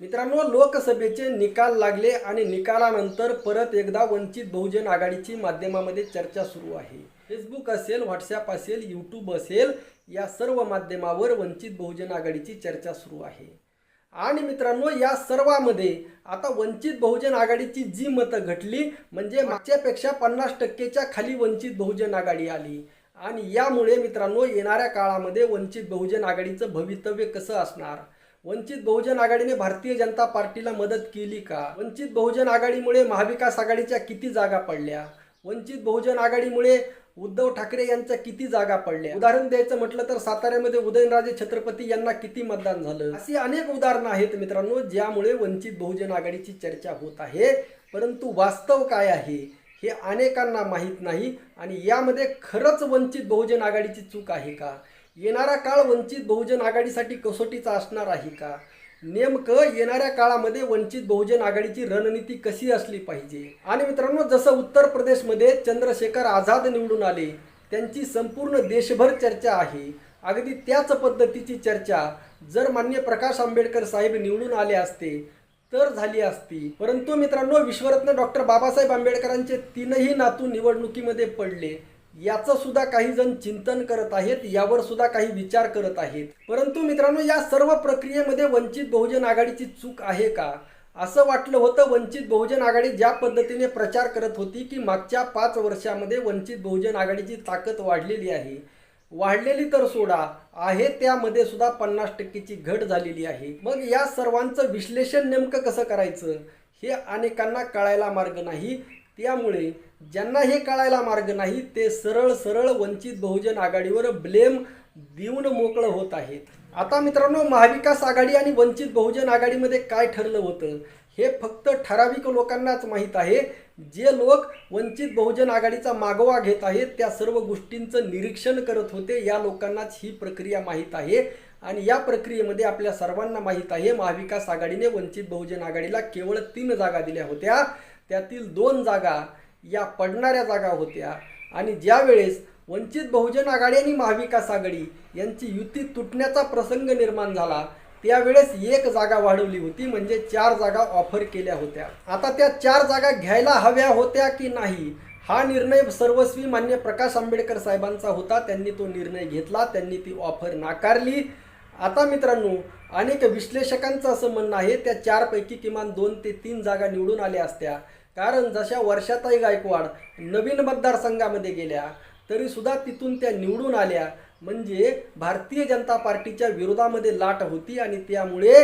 मित्रांनो लोकसभेचे निकाल लागले आणि निकालानंतर परत एकदा वंचित बहुजन आघाडीची माध्यमामध्ये चर्चा सुरू आहे. फेसबुक असेल व्हॉट्सॲप असेल यूट्यूब असेल या सर्व माध्यमावर वंचित बहुजन आघाडीची चर्चा सुरू आहे. आणि मित्रांनो या सर्वामध्ये आता वंचित बहुजन आघाडीची जी मतं घटली म्हणजे मागच्यापेक्षा पन्नास टक्केच्या खाली वंचित बहुजन आघाडी आली. आणि यामुळे मित्रांनो येणाऱ्या काळामध्ये वंचित बहुजन आघाडीचं भवितव्य कसं असणार? वंचित बहुजन आघाडीने भारतीय जनता पार्टीला मदत केली का? वंचित बहुजन आघाडीमुळे महाविकास आघाडीच्या किती जागा पडल्या? वंचित बहुजन आघाडीमुळे उद्धव ठाकरे यांच्या किती जागा पडल्या? उदाहरण द्यायचं म्हटलं तर साताऱ्यामध्ये उदयनराजे छत्रपती यांना किती मतदान झालं? अशी अनेक उदाहरणं आहेत मित्रांनो ज्यामुळे वंचित बहुजन आघाडीची चर्चा होत आहे. परंतु वास्तव काय आहे हे अनेकांना माहीत नाही आणि यामध्ये खरंच वंचित बहुजन आघाडीची चूक आहे का? येणारा काळ वंचित बहुजन आघाडीसाठी कसोटीचा असणार आहे का? नेमकं येणाऱ्या काळामध्ये वंचित बहुजन आघाडीची रणनीती कशी असली पाहिजे? आणि मित्रांनो जसं उत्तर प्रदेशमध्ये चंद्रशेखर आझाद निवडून आले त्यांची संपूर्ण देशभर चर्चा आहे. अगदी त्याच पद्धतीची चर्चा जर मान्य प्रकाश आंबेडकर साहेब निवडून आले असते तर झाली असती. परंतु मित्रांनो विश्वरत्न डॉक्टर बाबासाहेब आंबेडकरांचे तीनही नातू निवडणुकीमध्ये पडले. याचं सुद्धा काही जण चिंतन करत आहेत यावर सुद्धा काही विचार करत आहेत. परंतु मित्रांनो या सर्व प्रक्रियेमध्ये वंचित बहुजन आघाडीची चूक आहे का? असं वाटलं होतं वंचित बहुजन आघाडी ज्या पद्धतीने प्रचार करत होती की मागच्या पाच वर्षामध्ये वंचित बहुजन आघाडीची ताकद वाढलेली आहे. वाढलेली तर सोडा आहे त्यामध्ये सुद्धा पन्नास टक्केची घट झालेली आहे. मग या सर्वांचं विश्लेषण नेमकं कसं करायचं? हे अनेकांना कळायला मार्ग नाही. त्यामुळे ज्यांना हे कळायला मार्ग नाही ते सरळ सरळ वंचित बहुजन आघाडीवर ब्लेम देऊन मोकळं होत आहेत. आता मित्रांनो महाविकास आघाडी आणि वंचित बहुजन आघाडीमध्ये काय ठरलं होतं हे फक्त ठराविक लोकांनाच माहीत आहे. जे लोक वंचित बहुजन आघाडीचा मागोवा घेत आहेत त्या सर्व गोष्टींचं निरीक्षण करत होते या लोकांनाच ही प्रक्रिया माहीत आहे. आणि या प्रक्रियेमध्ये आपल्या सर्वांना माहीत आहे महाविकास आघाडीने वंचित बहुजन आघाडीला केवळ तीन जागा दिल्या होत्या. त्यातील दोन जागा या पडणाऱ्या जागा होत्या. आणि ज्यावेळेस वंचित बहुजन आघाडी आणि महाविकास आघाडी यांची युती तुटण्याचा प्रसंग निर्माण झाला त्यावेळेस एक जागा वाढवली होती म्हणजे चार जागा ऑफर केल्या होत्या. आता त्या चार जागा घ्यायला हव्या होत्या की नाही हा निर्णय सर्वस्वी मान्य प्रकाश आंबेडकर साहेबांचा होता. त्यांनी तो निर्णय घेतला त्यांनी ती ऑफर नाकारली. आता मित्रांनो अनेक विश्लेषकांचं असं म्हणणं आहे त्या चारपैकी किमान दोन ते तीन जागा निवडून आल्या असत्या. कारण जशा वर्षाताई गायकवाड नवीन मतदारसंघामध्ये गेल्या तरीसुद्धा तिथून त्या निवडून आल्या. म्हणजे भारतीय जनता पार्टीच्या विरोधामध्ये लाट होती आणि त्यामुळे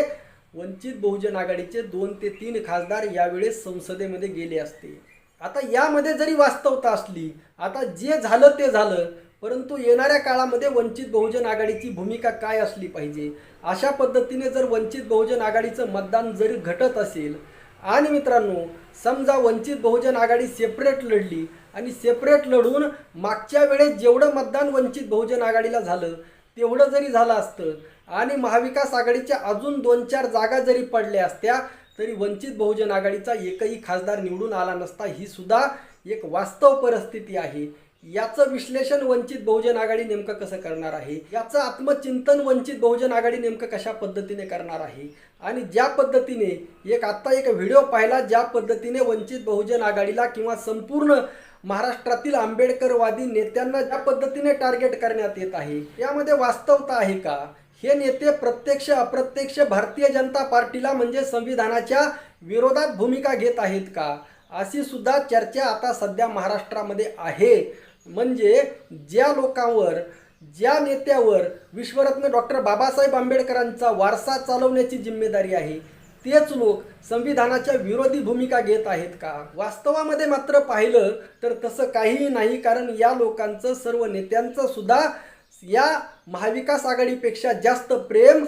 वंचित बहुजन आघाडीचे दोन ते तीन खासदार यावेळेस संसदेमध्ये गेले असते. आता यामध्ये जरी वास्तवता असली आता जे झालं ते झालं. परंतु येणाऱ्या काळामध्ये वंचित बहुजन आघाडीची भूमिका काय असली पाहिजे? अशा पद्धतीने जर वंचित बहुजन आघाडीचं मतदान जरी घटत असेल आणि मित्रांनो समजा वंचित बहुजन आघाडी सेपरेट लढली आणि सेपरेट लढून मागच्या वेळेस जेवढं मतदान वंचित बहुजन आघाडीला झालं तेवढं जरी झालं असतं आणि महाविकास आघाडीच्या अजून दोन चार जागा जरी पडल्या असत्या तरी वंचित बहुजन आघाडीचा एकही खासदार निवडून आला नसता ही सुद्धा एक वास्तव परिस्थिती आहे. याचं विश्लेषण वंचित बहुजन आघाडी नेमकं कसं करणार आहे? याचं आत्मचिंतन वंचित बहुजन आघाडी नेमकं कशा पद्धतीने करणार आहे? आणि ज्या पद्धतीने एक आत्ता एक व्हिडिओ पाहिला ज्या पद्धतीने वंचित बहुजन आघाडीला किंवा संपूर्ण महाराष्ट्रातील आंबेडकरवादी नेत्यांना ज्या पद्धतीने टार्गेट करण्यात येत आहे यामध्ये वास्तवता आहे का? हे नेते प्रत्यक्ष अप्रत्यक्ष भारतीय जनता पार्टीला म्हणजे संविधानाच्या विरोधात भूमिका घेत आहेत का? अशी सुद्धा चर्चा आता सध्या महाराष्ट्रामध्ये आहे. म्हणजे ज्या लोकांवर ज्या नेत्यावर विश्वरत्न डॉक्टर बाबासाहेब आंबेडकरांचा वारसा चालवण्याची जिम्मेदारी आहे तेच लोक संविधानाच्या विरोधी भूमिका घेत आहेत का? वास्तवामध्ये मात्र पाहिलं तर तसं काहीही नाही कारण या लोकांचं सर्व नेत्यांचं सुद्धा या महाविकास आघाडीपेक्षा जास्त प्रेम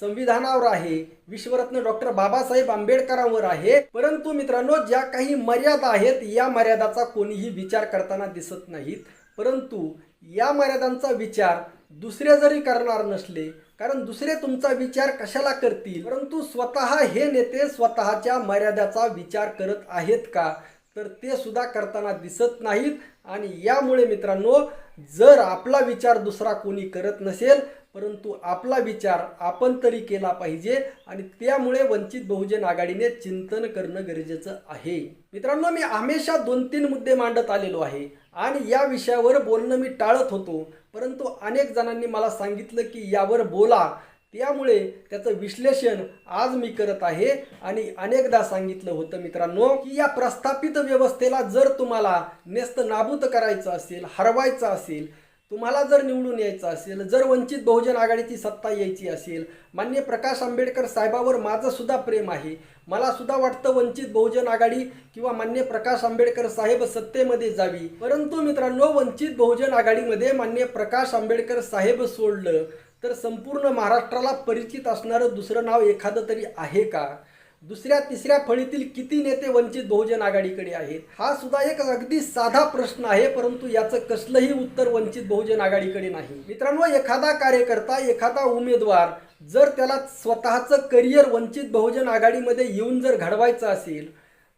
संविधानावर आहे विश्वरत्न डॉक्टर बाबासाहेब आंबेडकरांवर आहे. परंतु मित्रांनो ज्या काही मर्यादा आहेत या मर्यादाचा कोणीही विचार करताना दिसत नाहीत. परंतु या मर्यादांचा विचार दुसरे जरी करणार नसले कारण दुसरे तुमचा विचार कशाला करतील? परंतु स्वतः हे नेते स्वतःच्या मर्यादाचा विचार करत आहेत का? तर ते सुद्धा करताना दिसत नाहीत. आणि यामुळे मित्रांनो जर आपला विचार दुसरा कोणी करत नसेल परंतु आपला विचार आपण तरी केला पाहिजे आणि त्यामुळे वंचित बहुजन आघाडीने चिंतन करणं गरजेचं आहे. मित्रांनो मी हमेशा दोन तीन मुद्दे मांडत आलेलो आहे आणि या विषयावर बोलणं मी टाळत होतो. परंतु अनेक जणांनी मला सांगितलं की यावर बोला. त्यामुळे त्याचं विश्लेषण आज मी करत आहे आणि अनेकदा सांगितलं होतं मित्रांनो की या प्रस्थापित व्यवस्थेला जर तुम्हाला नेस्त नाबूत करायचं असेल हरवायचं असेल तुम्हाला जर निवडून यायचं असेल जर वंचित बहुजन आघाडीची सत्ता यायची असेल मान्य प्रकाश आंबेडकर साहेबावर माझं सुद्धा प्रेम आहे. मला सुद्धा वाटतं वंचित बहुजन आघाडी किंवा मान्य प्रकाश आंबेडकर साहेब सत्तेमध्ये जावी. परंतु मित्रांनो वंचित बहुजन आघाडीमध्ये मान्य प्रकाश आंबेडकर साहेब सोडलं तर संपूर्ण महाराष्ट्राला परिचित असणारं दुसरं नाव एखादं तरी आहे का? दुसऱ्या तिसऱ्या फळीतील किती नेते वंचित बहुजन आघाडीकडे आहेत? हा सुद्धा एक अगदी साधा प्रश्न आहे परंतु याचं कसलंही उत्तर वंचित बहुजन आघाडीकडे नाही. मित्रांनो एखादा कार्यकर्ता एखादा उमेदवार जर त्याला स्वतःचं करिअर वंचित बहुजन आघाडीमध्ये येऊन जर घडवायचं असेल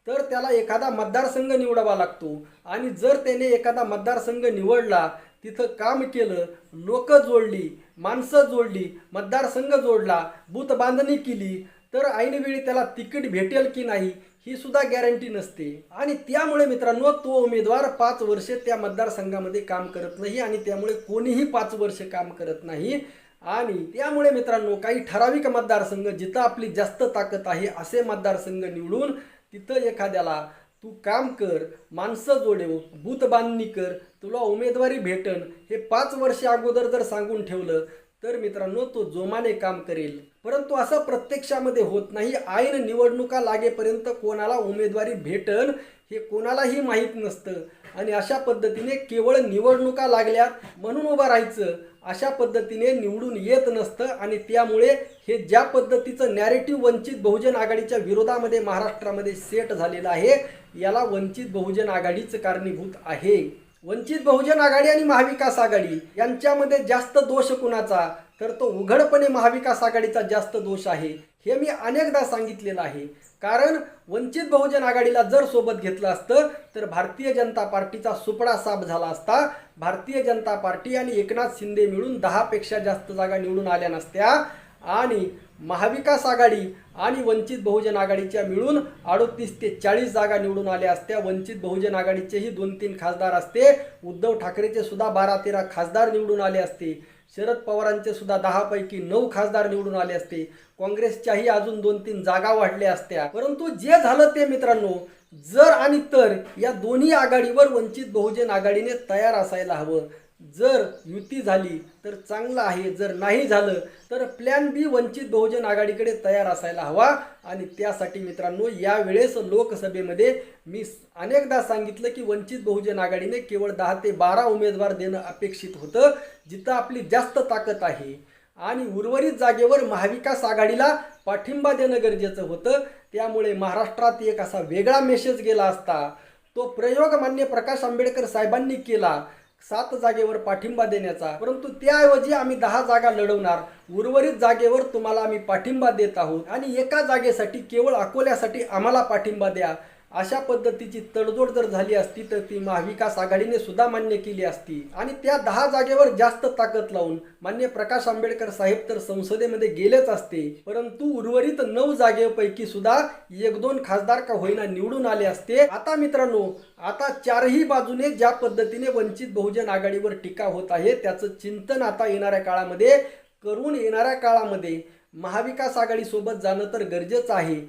तर त्याला एखादा मतदारसंघ निवडावा लागतो. आणि जर त्याने एखादा मतदारसंघ निवडला तिथं काम केलं लोकं जोडली माणसं जोडली मतदारसंघ जोडला बूथ बांधणी केली तर ऐनवेळी त्याला तिकीट भेटेल की नाही ही सुद्धा गॅरंटी नसते. आणि त्यामुळे मित्रांनो तो उमेदवार पाच वर्षे त्या मतदारसंघामध्ये काम करत नाही आणि त्यामुळे कोणीही पाच वर्ष काम करत नाही. आणि त्यामुळे मित्रांनो काही ठराविक मतदारसंघ जिथं आपली जास्त ताकद आहे असे मतदारसंघ निवडून तिथं एखाद्याला तू काम कर माणसं जोडेव भूत बांधणी कर तुला उमेदवारी भेटन. हे पाच वर्ष अगोदर जर सांगून ठेवलं तर मित्रांनो तो जोमाने काम करेल. परंतु असं प्रत्यक्षामध्ये होत नाही. ऐन निवडणुका लागेपर्यंत कोणाला उमेदवारी भेटन हे कोणालाही माहीत नसतं. आणि अशा पद्धतीने केवळ निवडणुका लागल्यात म्हणून उभं राहायचं. अशा पद्धतीने निवडून येत नसतं आणि त्यामुळे हे ज्या पद्धतीचं नॅरेटिव्ह वंचित बहुजन आघाडीच्या विरोधामध्ये महाराष्ट्रामध्ये सेट झालेलं आहे याला वंचित बहुजन आघाडीचं कारणीभूत आहे. वंचित बहुजन आघाडी आणि महाविकास आघाडी यांच्यामध्ये जास्त दोष कुणाचा? तर तो उघडपणे महाविकास आघाडीचा जास्त दोष आहे हे मी अनेकदा सांगितलेलं आहे. कारण वंचित बहुजन आघाडीला जर सोबत घेतलं असतं तर भारतीय जनता पार्टीचा सुपडा साफ झाला असता भारतीय जनता पार्टी आणि एकनाथ शिंदे मिळून दहापेक्षा जास्त जागा निवडून आल्या नसत्या. आणि महाविकास आघाडी आणि वंचित बहुजन आघाडीच्या मिळून अडोतीस ते चाळीस जागा निवडून आल्या असत्या. वंचित बहुजन आघाडीचेही दोन तीन खासदार असते. उद्धव ठाकरेचे सुद्धा बारा तेरा खासदार निवडून आले असते. शरद पवारांचे सुद्धा दहापैकी नऊ खासदार निवडून आले असते. काँग्रेसच्याही अजून दोन तीन जागा वाढल्या असत्या. परंतु जे झालं ते मित्रांनो जर आणि तर या दोन्ही आघाडीवर वंचित बहुजन आघाडीने तयार असायला हवं. जर युती झाली तर चांगलं आहे जर नाही झालं तर प्लॅन बी वंचित बहुजन आघाडीकडे तयार असायला हवा. आणि त्यासाठी मित्रांनो यावेळेस लोकसभेमध्ये मी अनेकदा सांगितलं की वंचित बहुजन आघाडीने केवळ दहा ते बारा उमेदवार देणं अपेक्षित होतं जिथं आपली जास्त ताकद आहे. आणि उर्वरित जागेवर महाविकास आघाडीला पाठिंबा देणं गरजेचं होतं. त्यामुळे महाराष्ट्रात एक असा वेगळा मेसेज गेला असता. तो प्रयोग मान्य प्रकाश आंबेडकर साहेबांनी केला. सात जागेवर पाठिंबा देण्याचा परंतु त्याऐवजी आम्ही दहा जागा लढवणार. उर्वरित जागेवर तुम्हाला आम्ही पाठिंबा देत आहोत. आणि एका जागेसाठी केवळ अकोल्यासाठी आम्हाला पाठिंबा द्या. अशा पद्धतीची तडजोड जर झाली असती तर ती महाविकास आघाडीने सुद्धा मान्य केली असती. आणि त्या दहा जागेवर जास्त ताकद लावून मान्य प्रकाश आंबेडकर साहेब तर संसदेमध्ये गेलेच असते परंतु उर्वरित नऊ जागेपैकी सुद्धा एक दोन खासदार का होईना निवडून आले असते. आता मित्रांनो आता चारही बाजूने ज्या पद्धतीने वंचित बहुजन आघाडीवर टीका होत आहे त्याचं चिंतन आता येणाऱ्या काळामध्ये करून येणाऱ्या काळामध्ये महाविकास आघाडी सोबत जाणं तर गरजेचं आहे.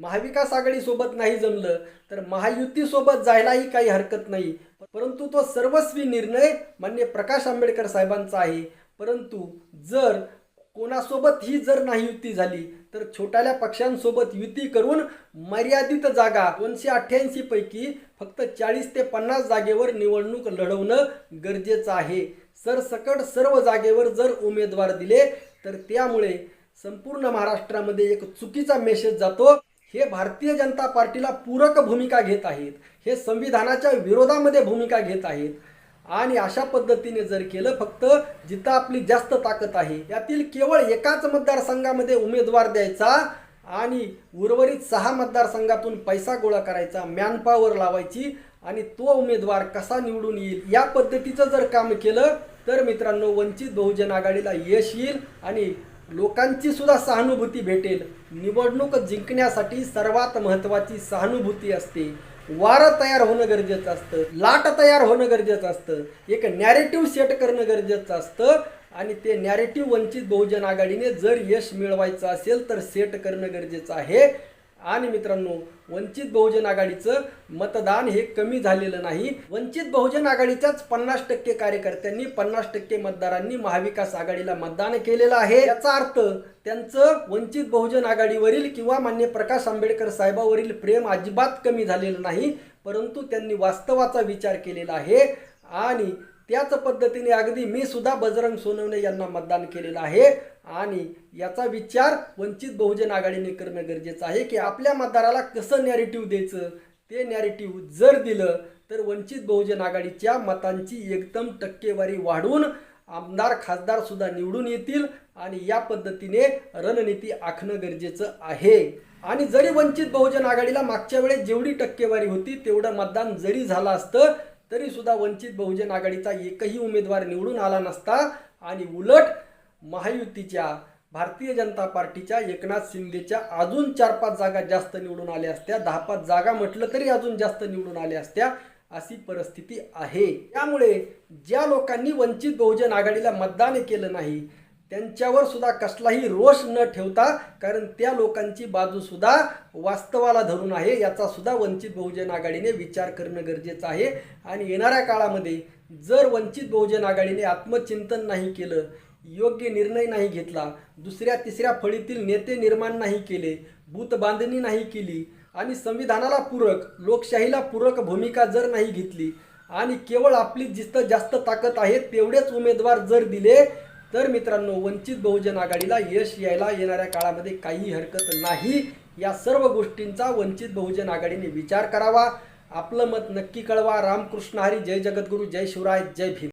महाविकास आघाडीसोबत नाही जमलं तर महायुतीसोबत जायलाही काही हरकत नाही. परंतु तो सर्वस्वी निर्णय मान्य प्रकाश आंबेडकर साहेबांचा आहे. परंतु जर कोणासोबत ही जर नाही युती झाली तर छोट्याल्या पक्षांसोबत युती करून मर्यादित जागा दोनशे अठ्ठ्याऐंशी पैकी फक्त चाळीस ते पन्नास जागेवर निवडणूक लढवणं गरजेचं आहे. सरसकट सर्व जागेवर जर उमेदवार दिले तर त्यामुळे संपूर्ण महाराष्ट्रामध्ये एक चुकीचा मेसेज जातो. हे भारतीय जनता पार्टीला पूरक भूमिका घेत आहेत हे संविधानाच्या विरोधामध्ये भूमिका घेत आहेत. आणि अशा पद्धतीने जर केलं फक्त जिथं आपली जास्त ताकद आहे यातील केवळ एकाच मतदारसंघामध्ये उमेदवार द्यायचा आणि उर्वरित सहा मतदारसंघातून पैसा गोळा करायचा मॅनपावर लावायची आणि तो उमेदवार कसा निवडून येईल या पद्धतीचं जर काम केलं तर मित्रांनो वंचित बहुजन आघाडीला यश येईल आणि लोकांची सुद्धा सहानुभूती भेटेल. निवडणूक जिंकण्यासाठी सर्वात महत्त्वाची सहानुभूती असते. वारं तयार होणं गरजेचं असतं. लाट तयार होणं गरजेचं असतं. एक नॅरेटिव्ह सेट करणं गरजेचं असतं. आणि ते नॅरेटिव्ह वंचित बहुजन आघाडीने जर यश मिळवायचं असेल तर सेट करणं गरजेचं आहे. आणि मित्रांनो वंचित बहुजन आघाडीचं मतदान हे कमी झालेलं नाही. वंचित बहुजन आघाडीच्याच पन्नास टक्के कार्यकर्त्यांनी पन्नास टक्के मतदारांनी महाविकास आघाडीला मतदान केलेलं आहे. याचा अर्थ त्यांचं वंचित बहुजन आघाडीवरील किंवा मान्य प्रकाश आंबेडकर साहेबावरील प्रेम अजिबात कमी झालेलं नाही परंतु त्यांनी वास्तवाचा विचार केलेला आहे. आणि त्याच पद्धतीने अगदी मी सुद्धा बजरंग सोनवणे यांना मतदान केलेलं आहे. आणि याचा विचार वंचित बहुजन आघाडीने करणं गरजेचं आहे की आपल्या मतदाराला कसं नॅरेटिव्ह द्यायचं? ते नॅरेटिव्ह जर दिलं तर वंचित बहुजन आघाडीच्या मतांची एकदम टक्केवारी वाढून आमदार खासदार सुद्धा निवडून येतील आणि या पद्धतीने रणनीती आखणं गरजेचं आहे. आणि जरी वंचित बहुजन आघाडीला मागच्या वेळेस जेवढी टक्केवारी होती तेवढं मतदान जरी झालं असतं तरी सुद्धा वंचित बहुजन आघाडीचा एकही उमेदवार निवडून आला नसता. आणि उलट महायुतीच्या भारतीय जनता पार्टीच्या एकनाथ शिंदेच्या अजून चार पाच जागा जास्त निवडून आल्या असत्या. दहा पाच जागा म्हटलं तरी अजून जास्त निवडून आल्या असत्या. अशी परिस्थिती आहे. त्यामुळे ज्या लोकांनी वंचित बहुजन आघाडीला मतदान केलं नाही त्यांच्यावर सुद्धा कसलाही रोष न ठेवता कारण त्या लोकांची बाजू सुद्धा वास्तवाला धरून आहे याचा सुद्धा वंचित बहुजन आघाडीने विचार करणं गरजेचं आहे. आणि येणाऱ्या काळामध्ये जर वंचित बहुजन आघाडीने आत्मचिंतन नाही केलं योग्य निर्णय नाही घेतला दुसऱ्या तिसऱ्या फळीतील नेते निर्माण नाही केले बूथ बांधणी नाही केली आणि संविधानाला पूरक लोकशाहीला पूरक भूमिका जर नाही घेतली आणि केवळ आपली जिथं जास्त ताकद आहे तेवढेच उमेदवार जर दिले तर मित्रांनो वंचित बहुजन आघाडीला यश यायला येणाऱ्या काळामध्ये काही हरकत नाही. या सर्व गोष्टींचा वंचित बहुजन आघाडीने विचार करावा. आपलं मत नक्की कळवा. रामकृष्ण हरी. जय जगद्गुरू. जय शिवराय. जय भीम.